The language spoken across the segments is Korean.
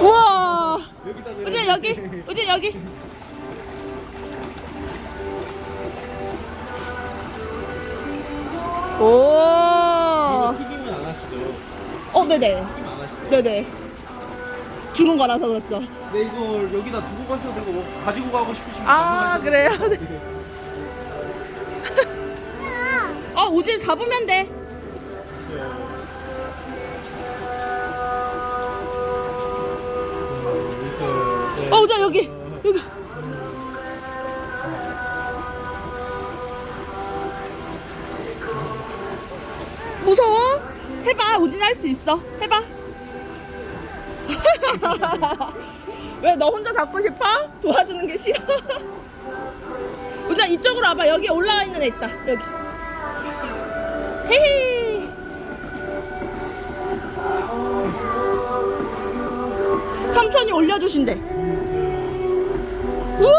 우와. 우진 여기. 우진 여기. 오. 튀김은 안 하시죠? 어, 네네. 튀김 안 하시죠? 네네. 죽은 거라서 그렇죠. 네 이걸 여기다 두고 가셔도 되고 뭐 가지고 가고 싶으시면 아, 가져가셔도 그래요? 되고. 아, 우진 잡으면 돼. 어, 우진 여기. 여기. 무서워? 해봐. 우진 할 수 있어. 해봐. 왜 너 혼자 잡고 싶어? 도와주는 게 싫어? 우진 이쪽으로 와봐. 여기 올라와 있는 애 있다. 여기. 헤헤. 삼촌이 올려주신대. 우.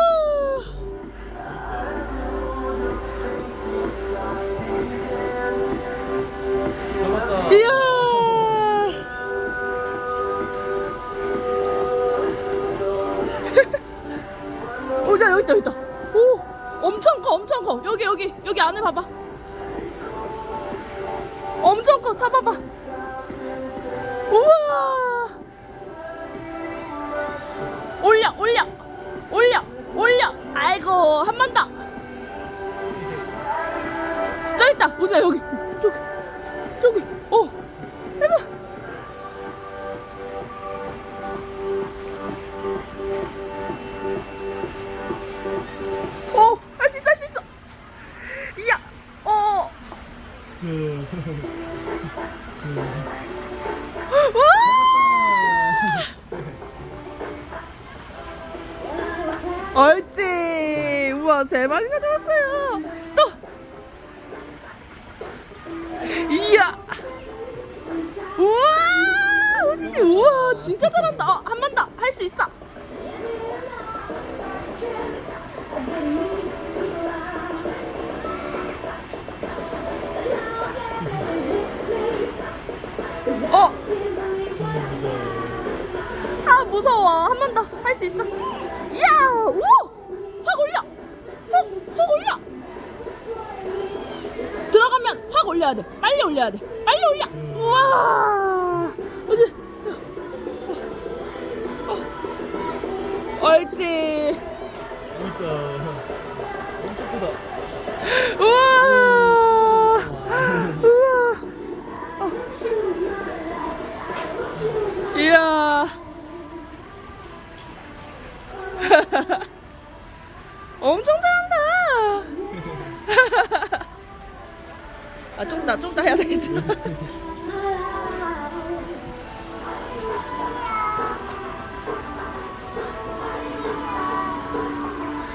잡았다. 이야. 오자 여기 있다 여기 있다. 오 엄청 커 엄청 커 여기 여기 여기 안에 봐봐. 엄청 커 잡아봐. 우와. 저기 어 해봐. 어, 할수 있어, 할 수 있어. 이야, 어, 와! 옳지. 우와, 세 마리나 잡았어요. 진짜 잘한다. 어, 한번 더. 할 수 있어. 어. 아 무서워. 한 번 더. 할 수 있어. 이야 우 확 올려. 확, 확 올려. 들어가면 확 올려야 돼. 빨리 올려야 돼. 빨리 올려. 우와 옳지 있다. 엄청 크다. 우와 우와 어. 이야 엄청 잘한다 아 좀 더좀더 해야 되겠다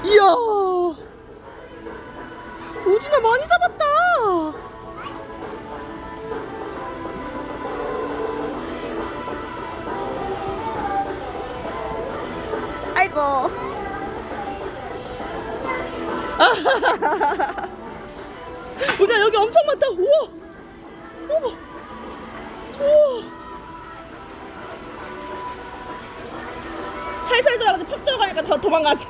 이야. 오진아 많이 잡았다. 아이고. 오진아 여기 엄청 많다. 우와 도망가지